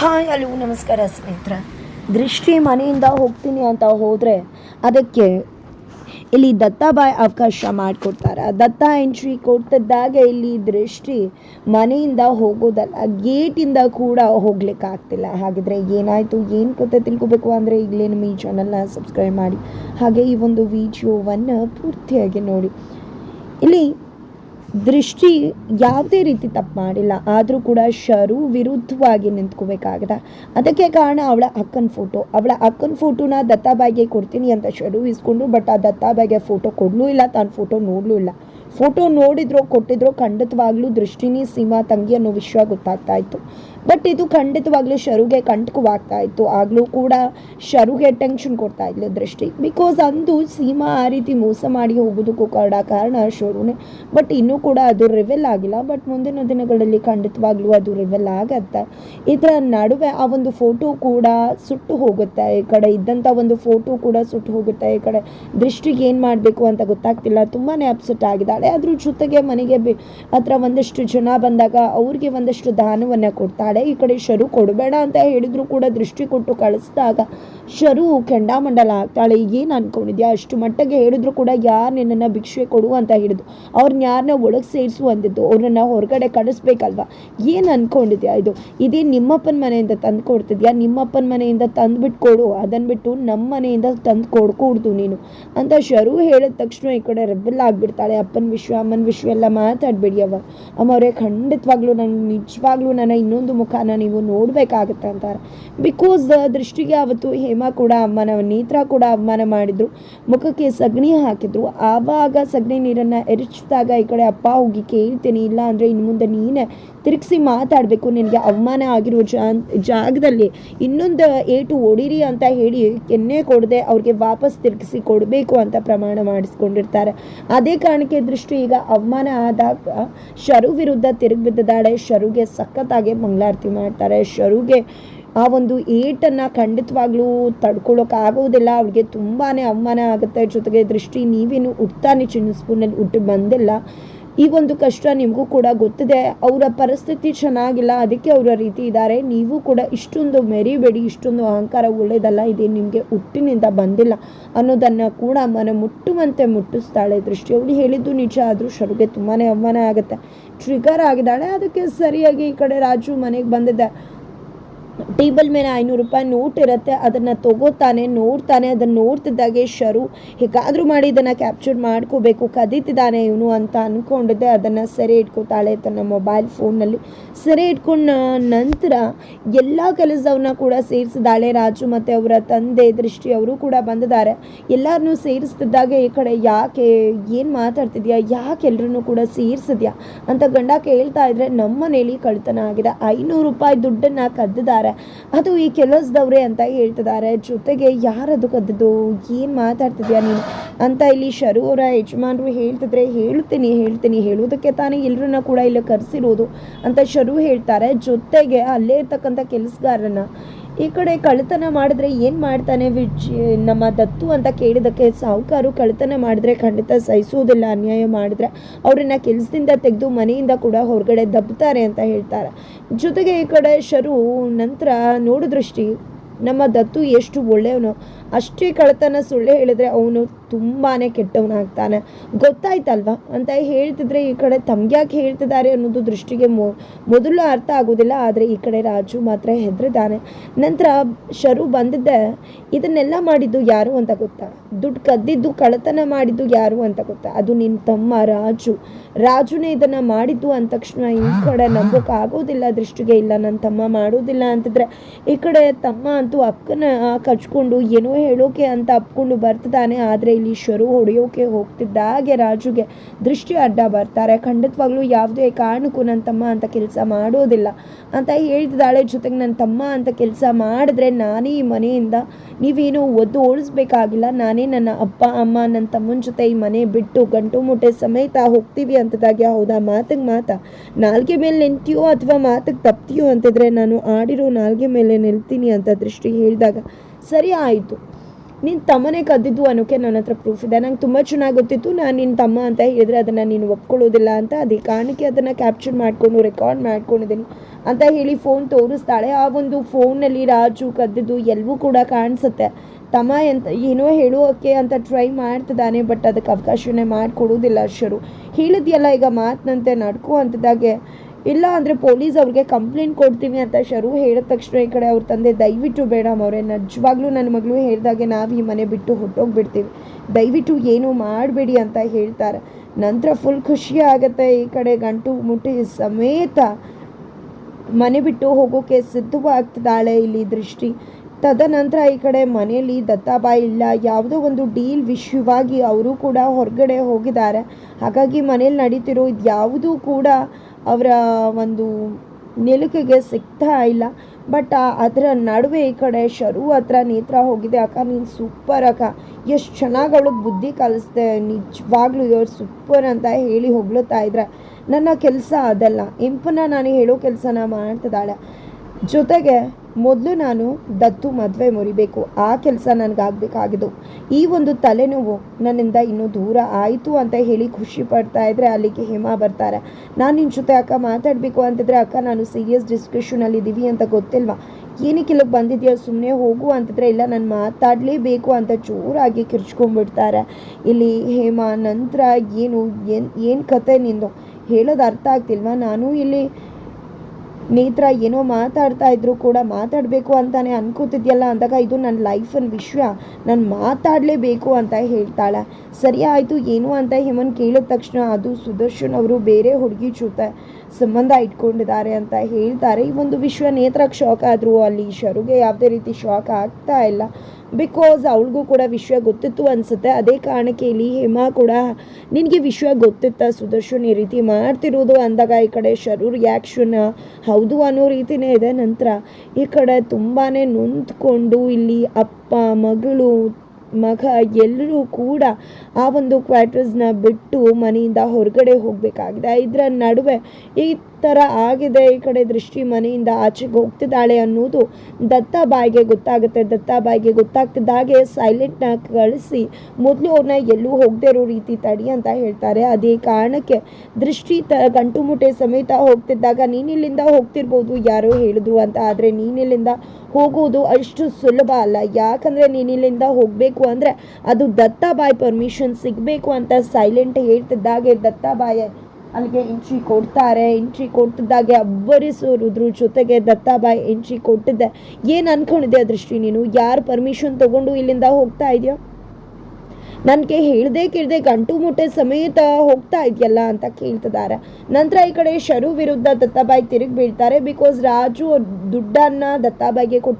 Hi hello ನಮಸ್ಕಾರ ಸ್ನೇಹಿತರ. ದೃಷ್ಟಿ ಮನೆಯಿಂದ ಹೋಗ್ತೀನಿ ಅಂತ ಹೋದರೆ ಅದಕ್ಕೆ ಇಲ್ಲಿ ದತ್ತಾಬಾಯಿ ಅವಕಾಶ ಮಾಡಿಕೊಡ್ತಾರೆ. ದತ್ತ ಎಂಟ್ರಿ ಕೊಡ್ತಿದ್ದಾಗೆ ಇಲ್ಲಿ ದೃಷ್ಟಿ ಮನೆಯಿಂದ ಹೋಗೋದಲ್ಲ, ಗೇಟಿಂದ ಕೂಡ ಹೋಗ್ಲಿಕ್ಕಾಗ್ತಿಲ್ಲ ಹಾಗಿದ್ರೆ ಏನಾಯಿತು, ಏನು ಕತೆ ತಿಳ್ಕೊಬೇಕು ಅಂದರೆ ಈಗಲೇ ನಮ್ಮ ಈ ಚಾನಲ್ನ ಸಬ್ಸ್ಕ್ರೈಬ್ ಮಾಡಿ. ಹಾಗೆ ಈ ಒಂದು ವಿಡಿಯೋವನ್ನು ಪೂರ್ತಿಯಾಗಿ ನೋಡಿ. ಇಲ್ಲಿ ದೃಷ್ಟಿ ಯಾವುದೇ ರೀತಿ ತಪ್ಪು ಮಾಡಿಲ್ಲ. ಆದರೂ ಕೂಡ ಶರು ವಿರುದ್ಧವಾಗಿ ನಿಂತ್ಕೋಬೇಕಾಗದ. ಅದಕ್ಕೆ ಕಾರಣ ಅವಳ ಅಕ್ಕನ ಫೋಟೋ ಅವಳ ಅಕ್ಕನ ಫೋಟೋನ ದತ್ತಾಬಾಯಿಗೆ ಕೊಡ್ತೀನಿ ಅಂತ ಶರು ಇಸ್ಕೊಂಡು ಬಟ್ ಆ ದತ್ತಾಬಾಯಿಗೆ ಫೋಟೋ ಕೊಡಲೂ ಇಲ್ಲ, ತಾನು ಫೋಟೋ ನೋಡಲೂ ಇಲ್ಲ. ಫೋಟೋ ನೋಡಿದ್ರೋ, ಕೊಟ್ಟಿದ್ರೋ ಖಂಡಿತವಾಗ್ಲೂ ದೃಷ್ಟಿನೇ ಸೀಮಾ ತಂಗಿ ಅನ್ನೋ ವಿಷಯ ಗೊತ್ತಾಗ್ತಾ ಇತ್ತು. ಬಟ್ ಇದು ಖಂಡಿತವಾಗ್ಲೂ ಶರುಗೆ ಕಂಟಕವಾಗ್ತಾ ಇತ್ತು ಆಗಲೂ ಕೂಡ ಶರುಗೆ ಟೆನ್ಷನ್ ಕೊಡ್ತಾ ಇದ್ಲು ದೃಷ್ಟಿ. ಬಿಕಾಸ್ ಅಂದು ಸೀಮಾ ಆ ರೀತಿ ಮೋಸ ಮಾಡಿ ಹೋಗೋದಕ್ಕೂ ಕಾರಣ ಕಾರಣ ಶರುನೇ. ಬಟ್ ಇನ್ನೂ ಕೂಡ ಅದು ರಿವೆಲ್ ಆಗಿಲ್ಲ. ಬಟ್ ಮುಂದಿನ ದಿನಗಳಲ್ಲಿ ಖಂಡಿತವಾಗ್ಲೂ ಅದು ರಿವೆಲ್ ಆಗತ್ತೆ. ಇದರ ನಡುವೆ ಆ ಒಂದು ಫೋಟೋ ಕೂಡ ಸುಟ್ಟು ಹೋಗುತ್ತೆ ಈ ಕಡೆ. ಇದ್ದಂಥ ಒಂದು ಫೋಟೋ ಕೂಡ ಸುಟ್ಟು ಹೋಗುತ್ತೆ ಈ ಕಡೆ. ದೃಷ್ಟಿಗೆ ಏನು ಮಾಡಬೇಕು ಅಂತ ಗೊತ್ತಾಗ್ತಿಲ್ಲ. ತುಂಬಾ ಅಪ್ಸೆಟ್ ಆಗಿದ್ದಾಳೆ. ಅದ್ರ ಜೊತೆಗೆ ಮನೆಗೆ ಹತ್ರ ಒಂದಷ್ಟು ಜನ ಬಂದಾಗ ಅವ್ರಿಗೆ ಒಂದಷ್ಟು ದಾನವನ್ನು ಕೊಡ್ತಾಳೆ. ಈ ಕಡೆ ಶರು ಕೊಡಬೇಡ ಅಂತ ಹೇಳಿದ್ರು ಕೂಡ ದೃಷ್ಟಿ ಕೊಟ್ಟು ಕಳಿಸಿದಾಗ ಶರು ಕೆಂಡಾಮಂಡಲ ಆಗ್ತಾಳೆ. ಏನು ಅನ್ಕೊಂಡಿದ್ಯಾ? ಅಷ್ಟು ಮಟ್ಟಿಗೆ ಹೇಳಿದ್ರು ಕೂಡ ಯಾರು ನಿನ್ನನ್ನು ಭಿಕ್ಷೆ ಕೊಡು ಅಂತ ಹೇಳಿದ್ರು. ಅವ್ರನ್ನ ಯಾರನ್ನ ಒಳಗೆ ಸೇರಿಸು ಅಂದಿದ್ದು. ಅವ್ರನ್ನ ಹೊರಗಡೆ ಕಳಿಸ್ಬೇಕಲ್ವಾ? ಏನು ಅನ್ಕೊಂಡಿದ್ಯಾ ಇದು? ಇದೇ ನಿಮ್ಮಪ್ಪನ ಮನೆಯಿಂದ ತಂದು ಕೊಡ್ತಿದ್ಯಾ? ನಿಮ್ಮಪ್ಪನ ಮನೆಯಿಂದ ತಂದುಬಿಟ್ಟು ಕೊಡು ಅದನ್ನು ಬಿಟ್ಟು ನಮ್ಮ ಮನೆಯಿಂದ ತಂದು ಕೊಡ್ಕೂಡ್ದು ನೀನು ಅಂತ ಶರು ಹೇಳಿದ ತಕ್ಷಣ ಈ ಕಡೆ ರೆಬೆಲ್ ಆಗಿಬಿಡ್ತಾಳೆ. ಅಪ್ಪನ ವಿಶ್ವ, ಅಮ್ಮನ ವಿಶ್ವ ಎಲ್ಲ ಮಾತಾಡಬೇಡಿ ಅವ ಅವರೇ ಖಂಡಿತವಾಗ್ಲೂ ನನಗೆ ನಿಜವಾಗ್ಲೂ ನನ್ನ ಇನ್ನೊಂದು ಮುಖಾನ ನೀವು ನೋಡಬೇಕಾಗತ್ತೆ ಅಂತಾರೆ. ಬಿಕಾಸ್ ದೃಷ್ಟಿಗೆ ಅವತ್ತು ಹೇಮಾ ಕೂಡ ಅಮ್ಮನ, ನೇತ್ರ ಕೂಡ ಅವಮಾನ ಮಾಡಿದ್ರು. ಮುಖಕ್ಕೆ ಸಗಣಿ ಹಾಕಿದ್ರು. ಆವಾಗ ಸಗಣಿ ನೀರನ್ನು ಎರಚಿದಾಗ ಈ ಕಡೆ ಅಪ್ಪ ಹೋಗಿ ಕೇಳ್ತೀನಿ, ಇಲ್ಲ ಅಂದರೆ ಇನ್ನು ಮುಂದೆ ನೀನೆ ತಿರುಗಿಸಿ ಮಾತಾಡಬೇಕು. ನಿನಗೆ ಅವಮಾನ ಆಗಿರೋ ಜಾಗದಲ್ಲಿ ಇನ್ನೊಂದು ಏಟು ಒಡಿರಿ ಅಂತ ಹೇಳಿ ಕೆನ್ನೆ ಕೊಡದೆ ಅವ್ರಿಗೆ ವಾಪಸ್ ತಿರುಗಿಸಿ ಕೊಡಬೇಕು ಅಂತ ಪ್ರಮಾಣ ಮಾಡಿಸ್ಕೊಂಡಿರ್ತಾರೆ. ಅದೇ ಕಾರಣಕ್ಕೆ ದೃಷ್ಟಿ ಈಗ ಅವಮಾನ ಆದಾಗ ಶರು ವಿರುದ್ಧ ತಿರುಗಿ ಬಿದ್ದಿದ್ದಾಳೆ ಶರುಗೆ ಸಖತ್ತಾಗಿ ಮಂಗಳಾರತಿ ಮಾಡ್ತಾರೆ. ಶರುಗೆ ಆ ಒಂದು ಏಟನ್ನು ಖಂಡಿತವಾಗ್ಲೂ ತಡ್ಕೊಳ್ಳೋಕ್ಕಾಗೋದಿಲ್ಲ ಅವ್ರಿಗೆ ತುಂಬಾ ಅವಮಾನ ಆಗುತ್ತೆ. ಜೊತೆಗೆ ದೃಷ್ಟಿ ನೀವೇನು ಉಟ್ತಾನೆ ಚಿನ್ನ ಸ್ಪೂನಲ್ಲಿ ಹುಟ್ಟು ಬಂದಿಲ್ಲ. ಈ ಒಂದು ಕಷ್ಟ ನಿಮಗೂ ಕೂಡ ಗೊತ್ತಿದೆ. ಅವರ ಪರಿಸ್ಥಿತಿ ಚೆನ್ನಾಗಿಲ್ಲ, ಅದಕ್ಕೆ ಅವರ ರೀತಿ ಇದ್ದಾರೆ. ನೀವು ಕೂಡ ಇಷ್ಟೊಂದು ಮೆರಿಬೇಡಿ, ಇಷ್ಟೊಂದು ಅಹಂಕಾರ ಒಳ್ಳೆಯದಲ್ಲ ಇದೆ ನಿಮಗೆ ಹುಟ್ಟಿನಿಂದ ಬಂದಿಲ್ಲ ಅನ್ನೋದನ್ನು ಕೂಡ ಮನ ಮುಟ್ಟುವಂತೆ ಮುಟ್ಟಿಸ್ತಾಳೆ ದೃಷ್ಟಿ. ಅವಳು ಹೇಳಿದ್ದು ನಿಜ, ಆದರೂ ಶರುಗೆ ತುಂಬಾ ಅವಮಾನ ಆಗುತ್ತೆ. ಟ್ರಿಗರ್ ಆಗಿದ್ದಾಳೆ, ಅದಕ್ಕೆ ಸರಿಯಾಗಿ ಈ ಕಡೆ ರಾಜು ಮನೆಗೆ ಬಂದಿದ್ದೆ ಟೇಬಲ್ ಮೇಲೆ ಐನೂರು ರೂಪಾಯಿ ನೋಟ್ ಇರುತ್ತೆ, ಅದನ್ನು ತಗೋತಾನೆ, ನೋಡ್ತಾನೆ, ಅದನ್ನು ನೋಡ್ತಿದ್ದಾಗೆ ಶರು. ಹೇಗಾದರೂ ಮಾಡಿ ಇದನ್ನು ಕ್ಯಾಪ್ಚರ್ ಮಾಡ್ಕೋಬೇಕು, ಕದೀತಿದ್ದಾನೆ ಇವನು ಅಂತ ಅಂದ್ಕೊಂಡಿದ್ದೆ ಅದನ್ನು ಸೆರೆ ಇಟ್ಕೋತಾಳೆ ತನ್ನ ಮೊಬೈಲ್ ಫೋನ್ನಲ್ಲಿ ಸೆರೆ ಇಟ್ಕೊಂಡ ನಂತರ ಎಲ್ಲ ಕೆಲಸವನ್ನ ಕೂಡ ಸೇರಿಸಿದಾಳೆ ರಾಜು ಮತ್ತು ಅವರ ತಂದೆ ದೃಷ್ಟಿ ಅವರು ಕೂಡ ಬಂದಿದ್ದಾರೆ. ಎಲ್ಲರನ್ನೂ ಸೇರಿಸ್ತಿದ್ದಾಗೆ ಈ ಕಡೆ ಯಾಕೆ, ಏನು ಮಾತಾಡ್ತಿದ್ಯಾ, ಯಾಕೆ ಎಲ್ಲರನ್ನೂ ಕೂಡ ಸೇರಿಸಿದ್ಯಾ ಅಂತ ಗಂಡ ಕೇಳ್ತಾ ಇದ್ರೆ ನಮ್ಮ ಮನೇಲಿ ಕಳ್ತನ ಆಗಿದೆ. ಐನೂರು ರೂಪಾಯಿ ದುಡ್ಡನ್ನು ಕದ್ದಿದ್ದಾರೆ. ಅದು ಈ ಕೆಲಸದವ್ರೆ ಅಂತ ಹೇಳ್ತಿದ್ದಾರೆ. ಜೊತೆಗೆ ಯಾರದು ಕದ್ದು ಏನು ಮಾತಾಡ್ತಿದ್ಯಾ ನೀನು? ಅಂತ ಇಲ್ಲಿ ಶರು ಅವರ ಯಜಮಾನರು ಹೇಳ್ತಿದ್ರೆ, ಹೇಳ್ತೀನಿ ಹೇಳ್ತೀನಿ. ಹೇಳೋದಕ್ಕೆ ತಾನೇ ಎಲ್ಲರನ್ನ ಕೂಡ ಇಲ್ಲಿ ಕರೆಸಿರೋದು. ಅಂತ ಶರು ಹೇಳ್ತಾರೆ. ಜೊತೆಗೆ ಅಲ್ಲೇ ಇರ್ತಕ್ಕಂಥ ಕೆಲಸಗಾರನ ಈ ಕಡೆ ಕಳ್ಳತನ ಮಾಡಿದ್ರೆ ಏನು ಮಾಡ್ತಾನೆ ವಿಜ್, ನಮ್ಮ ದತ್ತು ಅಂತ ಕೇಳಿದಕ್ಕೆ ಸಾಹುಕಾರು ಕಳ್ಳತನ ಮಾಡಿದ್ರೆ ಖಂಡಿತ ಸಹಿಸುವುದಿಲ್ಲ, ಅನ್ಯಾಯ ಮಾಡಿದ್ರೆ ಅವ್ರನ್ನ ಕೆಲಸದಿಂದ ತೆಗೆದು ಮನೆಯಿಂದ ಕೂಡ ಹೊರಗಡೆ ದಬ್ತಾರೆ ಅಂತ ಹೇಳ್ತಾರೆ. ಜೊತೆಗೆ ಈ ಕಡೆ ಶರು ನಂತರ ನೋಡಿದೃಷ್ಟಿ ನಮ್ಮ ದತ್ತು ಎಷ್ಟು ಒಳ್ಳೆಯವನು ಅಷ್ಟೇ ಕಳತನ ಸುಳ್ಳು ಹೇಳಿದ್ರೆ ಅವನು ತುಂಬಾ ಕೆಟ್ಟವನಾಗ್ತಾನೆ. ಗೊತ್ತಾಯ್ತಲ್ವಾ? ಅಂತ ಹೇಳ್ತಿದ್ರೆ ಈ ಕಡೆ ತಮ್ಗ್ಯಾಕೆ ಹೇಳ್ತಿದ್ದಾರೆ ಅನ್ನೋದು ದೃಷ್ಟಿಗೆ ಮೊದಲು ಅರ್ಥ ಆಗೋದಿಲ್ಲ, ಆದರೆ ಈ ಕಡೆ ರಾಜು ಮಾತ್ರ ಹೆದರಿದ್ದಾನೆ. ನಂತರ ಶರು ಬಂದಿದ್ದೆ, ಇದನ್ನೆಲ್ಲ ಮಾಡಿದ್ದು ಯಾರು ಅಂತ ಗೊತ್ತಾ? ದುಡ್ಡು ಕದ್ದಿದ್ದು ಕಳತನ ಮಾಡಿದ್ದು ಯಾರು ಅಂತ ಗೊತ್ತಾ? ಅದು ನಿನ್ನ ತಮ್ಮ ರಾಜು. ರಾಜುನೇ ಇದನ್ನು ಮಾಡಿದ್ದು ಅಂದ ತಕ್ಷಣ ಈ ಕಡೆ ನಂಬೋಕೆ ಆಗೋದಿಲ್ಲ, ದೃಷ್ಟಿಗೆ ಇಲ್ಲ ನನ್ನ ತಮ್ಮ ಮಾಡೋದಿಲ್ಲ ಅಂತಿದ್ರೆ ಈ ಕಡೆ ತಮ್ಮ ಅಂತೂ ಅಕ್ಕನ ಕಚ್ಕೊಂಡು ಏನೋ ಹೇಳೋಕೆ ಅಂತ ಅಪ್ಕೊಂಡು ಬರ್ತಿದ್ದಾನೆ. ಆದರೆ ಇಲ್ಲಿ ಶರು ಹೊಡೆಯೋಕೆ ಹೋಗ್ತಿದ್ದಾಗೆ ರಾಜುಗೆ ದೃಷ್ಟಿ ಅಡ್ಡ ಬರ್ತಾರೆ. ಖಂಡಿತವಾಗ್ಲೂ ಯಾವುದೇ ಕಾರಣಕ್ಕೂ ನನ್ನ ತಮ್ಮ ಅಂತ ಕೆಲಸ ಮಾಡೋದಿಲ್ಲ ಅಂತ ಹೇಳ್ತಿದ್ದಾಳೆ. ಜೊತೆಗೆ ನನ್ನ ತಮ್ಮ ಅಂತ ಕೆಲಸ ಮಾಡಿದ್ರೆ ನಾನೇ ಈ ಮನೆಯಿಂದ ನೀವೇನು ಒದ್ದು ಓಡಿಸ್ಬೇಕಾಗಿಲ್ಲ. ನಾನೇ ನನ್ನ ಅಪ್ಪ, ಅಮ್ಮ ನನ್ನ ತಮ್ಮನ ಜೊತೆ ಈ ಮನೆ ಬಿಟ್ಟು ಗಂಟು ಮುಟ್ಟೆ ಸಮೇತ ಹೋಗ್ತೀವಿ ಅಂತದಾಗೆ ಹೌದಾ? ಮಾತಿಗೆ ಮಾತಾ. ನಾಲ್ಗೆ ಮೇಲೆ ನಿಂತೀಯೋ ಅಥವಾ ಮಾತಿಗೆ ತಪ್ತೀಯೋ ಅಂತಿದ್ರೆ ನಾನು ಆಡಿರೋ ನಾಲ್ಗೆ ಮೇಲೆ ನಿಲ್ತೀನಿ ಅಂತ ದೃಷ್ಟಿ ಹೇಳಿದಾಗ ಸರಿ ಆಯಿತು. ನಿನ್ನ ತಮ್ಮನೇ ಕದ್ದಿದ್ದು ಅನ್ನೋಕ್ಕೆ ನನ್ನ ಹತ್ರ ಪ್ರೂಫ್ ಇದೆ. ನಂಗೆ ತುಂಬ ಚೆನ್ನಾಗಿ ಗೊತ್ತಿತ್ತು. ನಾನು ನಿನ್ನ ತಮ್ಮ ಅಂತ ಹೇಳಿದ್ರೆ ಅದನ್ನು ನೀನು ಒಪ್ಕೊಳ್ಳೋದಿಲ್ಲ ಅಂತ. ಅದೇ ಕಾರಣಕ್ಕೆ ಅದನ್ನು ಕ್ಯಾಪ್ಚರ್ ಮಾಡಿಕೊಂಡು ರೆಕಾರ್ಡ್ ಮಾಡ್ಕೊಂಡಿದ್ದೀನಿ ಅಂತ ಹೇಳಿ ಫೋನ್ ತೋರಿಸ್ತಾಳೆ. ಆ ಒಂದು ಫೋನಲ್ಲಿ ರಾಜು ಕದ್ದಿದ್ದು ಎಲ್ಲವೂ ಕೂಡ ಕಾಣಿಸುತ್ತೆ. ತಮ್ಮ ಎಂತ ಏನೋ ಹೇಳೋಕೆ ಅಂತ ಟ್ರೈ ಮಾಡ್ತಿದ್ದಾನೆ ಬಟ್ ಅದಕ್ಕೆ ಅವಕಾಶನೇ ಮಾಡಿಕೊಡೋದಿಲ್ಲ ಶರು ಹೇಳಿದ್ಯಲ್ಲ, ಈಗ ಮಾತಿನಂತೆ ನಡ್ಕೋ ಅಂತಿದ್ದಾಗೆ. ಇಲ್ಲ ಅಂದರೆ ಪೊಲೀಸ್ ಅವ್ರಿಗೆ ಕಂಪ್ಲೇಂಟ್ ಕೊಡ್ತೀನಿ ಅಂತ ಶರು ಹೇಳಿದ ತಕ್ಷಣ ಈ ಕಡೆ ಅವ್ರ ತಂದೆ ದಯವಿಟ್ಟು ಬೇಡ ಅವರೇ ನಿಜವಾಗ್ಲೂ ನನ್ನ ಮಗಳು ಹೇಳಿದಾಗೆ ನಾವು ಈ ಮನೆ ಬಿಟ್ಟು ಹೊಟ್ಟೋಗ್ಬಿಡ್ತೀವಿ ದಯವಿಟ್ಟು ಏನು ಮಾಡಬೇಡಿ ಅಂತ ಹೇಳ್ತಾರೆ. ನಂತರ ಫುಲ್ ಖುಷಿ ಆಗುತ್ತೆ ಈ ಕಡೆ ಗಂಟು ಮುಟ್ಟಿ ಸಮೇತ ಮನೆ ಬಿಟ್ಟು ಹೋಗೋಕೆ ಸಿದ್ಧವಾಗ್ತಿದ್ದಾಳೆ ಇಲ್ಲಿ ದೃಷ್ಟಿ. ತದನಂತರ ಈ ಕಡೆ ಮನೆಯಲ್ಲಿ ದತ್ತಾಬಾಯಿ ಇಲ್ಲ, ಯಾವುದೋ ಒಂದು ಡೀಲ್ ವಿಷಯವಾಗಿ ಅವರು ಕೂಡ ಹೊರಗಡೆ ಹೋಗಿದ್ದಾರೆ. ಹಾಗಾಗಿ ಮನೇಲಿ ನಡೀತಿರೋ ಇದು ಯಾವುದೂ ಕೂಡ ಅವರ ಒಂದು ನಿಲುಕಿಗೆ ಸಿಗ್ತಾ ಇಲ್ಲ. ಬಟ್ ಅದರ ನಡುವೆ ಈ ಕಡೆ ಶರು ಹತ್ರ ನೇತ್ರ ಹೋಗಿದೆ. ಅಕ್ಕ, ನೀನು ಸೂಪರ್ ಅಕ್ಕ. ಎಷ್ಟು ಚೆನ್ನಾಗಿ ಬುದ್ಧಿ ಕಲಿಸ್ದೆ. ನಿಜವಾಗ್ಲೂ ಇವ್ರು ಸೂಪರ್ ಅಂತ ಹೇಳಿ ಹೊಗಳುತ್ತಾ ಇದ್ರೆ. ನನ್ನ ಕೆಲಸ ಅದಲ್ಲ. ಇಂಪನ್ನ ನಾನು ಹೇಳೋ ಕೆಲಸನ ಮಾಡ್ತಿದ್ದಾಳೆ. ಜೊತೆಗೆ ಮೊದಲು ನಾನು ದತ್ತು ಮದುವೆ ಮುರಿಬೇಕು, ಆ ಕೆಲಸ ನನಗಾಗಬೇಕಾಗಿದ್ದು. ಈ ಒಂದು ತಲೆನೋವು ನನ್ನಿಂದ ಇನ್ನೂ ದೂರ ಆಯಿತು ಅಂತ ಹೇಳಿ ಖುಷಿ ಪಡ್ತಾ ಇದ್ದರೆ ಅಲ್ಲಿಗೆ ಹೇಮಾ ಬರ್ತಾರೆ. ನಾನು ನಿನ್ನ ಜೊತೆ ಅಕ್ಕ ಮಾತಾಡಬೇಕು ಅಂತಿದ್ರೆ ಅಕ್ಕ, ನಾನು ಸೀರಿಯಸ್ ಡಿಸ್ಕಷನಲ್ಲಿ ಇದ್ದೀವಿ ಅಂತ ಗೊತ್ತಿಲ್ವಾ? ಏನಕ್ಕೆ ಇಲ್ಲಿಗೆ ಬಂದಿದ್ಯಾ ಸುಮ್ಮನೆ ಹೋಗು ಅಂತಿದ್ರೆ ಇಲ್ಲ, ನಾನು ಮಾತಾಡಲೇಬೇಕು ಅಂತ ಜೋರಾಗಿ ಕಿರ್ಚ್ಕೊಂಡ್ಬಿಡ್ತಾರೆ. ಇಲ್ಲಿ ಹೇಮಾ, ನಂತರ ಏನು ಏನು ಏನು ಕತೆ ನಿಂದು? ಹೇಳೋದು ಅರ್ಥ ಆಗ್ತಿಲ್ವಾ? ನಾನು ಇಲ್ಲಿ ನೇತ್ರ ಏನೋ ಮಾತಾಡ್ತಾ ಇದ್ರು ಕೂಡ ಮಾತಾಡಬೇಕು ಅಂತಾನೆ ಅನ್ಕೋತಿದ್ಯಲ್ಲ ಅಂದಾಗ ಇದು ನನ್ನ ಲೈಫನ್ ವಿಷಯ ನಾನು ಮಾತಾಡಲೇಬೇಕು ಅಂತ ಹೇಳ್ತಾಳೆ. ಸರಿ ಆಯಿತು, ಏನು ಅಂತ ಹೇಮನ್ ಕೇಳಿದ ತಕ್ಷಣ ಅದು ಸುದರ್ಶನ್ ಅವರು ಬೇರೆ ಹುಡುಗಿ ಜೊತೆ ಸಂಬಂಧ ಇಟ್ಕೊಂಡಿದ್ದಾರೆ ಅಂತ ಹೇಳ್ತಾರೆ. ಈ ಒಂದು ವಿಶ್ವ ನೇತ್ರಕ್ಕೆ ಶಾಕ್ ಆದರೂ ಅಲ್ಲಿ ಶರುಗೆ ಯಾವುದೇ ರೀತಿ ಶಾಕ್ ಆಗ್ತಾ ಇಲ್ಲ. ಬಿಕಾಸ್ ಅವಳಿಗೂ ಕೂಡ ವಿಶ್ವ ಗೊತ್ತಿತ್ತು ಅನಿಸುತ್ತೆ. ಅದೇ ಕಾರಣಕ್ಕೆ ಇಲ್ಲಿ ಹೇಮಾ ಕೂಡ, ನಿನಗೆ ವಿಶ್ವ ಗೊತ್ತಿತ್ತ ಸುದರ್ಶನ್ ಈ ರೀತಿ ಮಾಡ್ತಿರೋದು? ಅಂದಾಗ ಈ ಕಡೆ ಶರು ರಿಯಾಕ್ಷನ್ ಹೌದು ಅನ್ನೋ ರೀತಿನೇ ಇದೆ. ನಂತರ ಈ ಕಡೆ ತುಂಬಾ ನೊಂದ್ಕೊಂಡು ಇಲ್ಲಿ ಅಪ್ಪ, ಮಗಳು ಮಗ ಎಲ್ಲರೂ ಕೂಡ ಆ ಒಂದು ಕ್ವಾರ್ಟರ್ಸ್ನ ಬಿಟ್ಟು ಮನೆಯಿಂದ ಹೊರಗಡೆ ಹೋಗಬೇಕಾಗಿದೆ. ಇದರ ನಡುವೆ ಈ ಥರ ಆಗಿದೆ. ಈ ಕಡೆ ದೃಷ್ಟಿ ಮನೆಯಿಂದ ಆಚೆಗೆ ಹೋಗ್ತಿದ್ದಾಳೆ ಅನ್ನೋದು ದತ್ತಾಬಾಯಿಗೆ ಗೊತ್ತಾಗುತ್ತೆ. ದತ್ತಾಬಾಯಿಗೆ ಗೊತ್ತಾಗ್ತಿದ್ದಾಗೆ ಸೈಲೆಂಟ್ನ ಕಳಿಸಿ, ಮೊದಲು ಅವ್ರನ್ನ ಎಲ್ಲೂ ಹೋಗದೇ ಇರೋ ರೀತಿ ತಡಿ ಅಂತ ಹೇಳ್ತಾರೆ. ಅದೇ ಕಾರಣಕ್ಕೆ ದೃಷ್ಟಿ ತ, ಗಂಟು ಮುಟ್ಟೆ ಸಮೇತ ಹೋಗ್ತಿದ್ದಾಗ ನೀನಿಲ್ಲಿಂದ ಹೋಗ್ತಿರ್ಬೋದು. ಯಾರೋ ಹೇಳಿದ್ರು ಅಂತ. ಆದರೆ ನೀನಿಲ್ಲಿಂದ ಹೋಗೋದು ಅಷ್ಟು ಸುಲಭ ಅಲ್ಲ. ಯಾಕಂದರೆ ನೀನಿಲ್ಲಿಂದ ಹೋಗಬೇಕು ಅಂದರೆ ಅದು ದತ್ತಾಬಾಯಿ ಪರ್ಮಿಷನ್ ಸಿಗಬೇಕು ಅಂತ ಸೈಲೆಂಟ್ ಹೇಳ್ತಿದ್ದಾಗೆ ದತ್ತಾಬಾಯಿ ಅಲ್ಲಿಗೆ ಎಂಟ್ರಿ ಕೊಡ್ತಾರೆ. ಎಂಟ್ರಿ ಕೊಟ್ಟಿದ್ದಾಗೆ ಅಬ್ಬರಿಸು ರುದ್ರ ಜೊತೆಗೆ ದತ್ತಾಬಾಯಿ ಎಂಟ್ರಿ ಕೊಟ್ಟಿದ್ದೆ. ಏನು ಅನ್ಕೊಂಡಿದ್ದೆ ದೃಷ್ಟಿ ನೀನು? ಯಾರು ಪರ್ಮಿಷನ್ ತಗೊಂಡು ಇಲ್ಲಿಂದ ಹೋಗ್ತಾ ಇದೆಯೋ? ನನಗೆ ಹೇಳ್ದೆ ಕೇಳದೆ ಗಂಟು ಮುಟ್ಟೆ ಸಮೇತ ಹೋಗ್ತಾ ಇದೆಯಲ್ಲ ಅಂತ ಕೇಳ್ತಿದ್ದಾರೆ. ನಂತರ ಈ ಕಡೆ ಶರು ವಿರುದ್ಧ ದತ್ತಾಬಾಯಿ ತಿರುಗಿ ಬೀಳ್ತಾರೆ. ಬಿಕಾಸ್ ರಾಜು ದುಡ್ಡನ್ನು ದತ್ತಾಬಾಯಿಗೆ ಕೊಟ್ಟು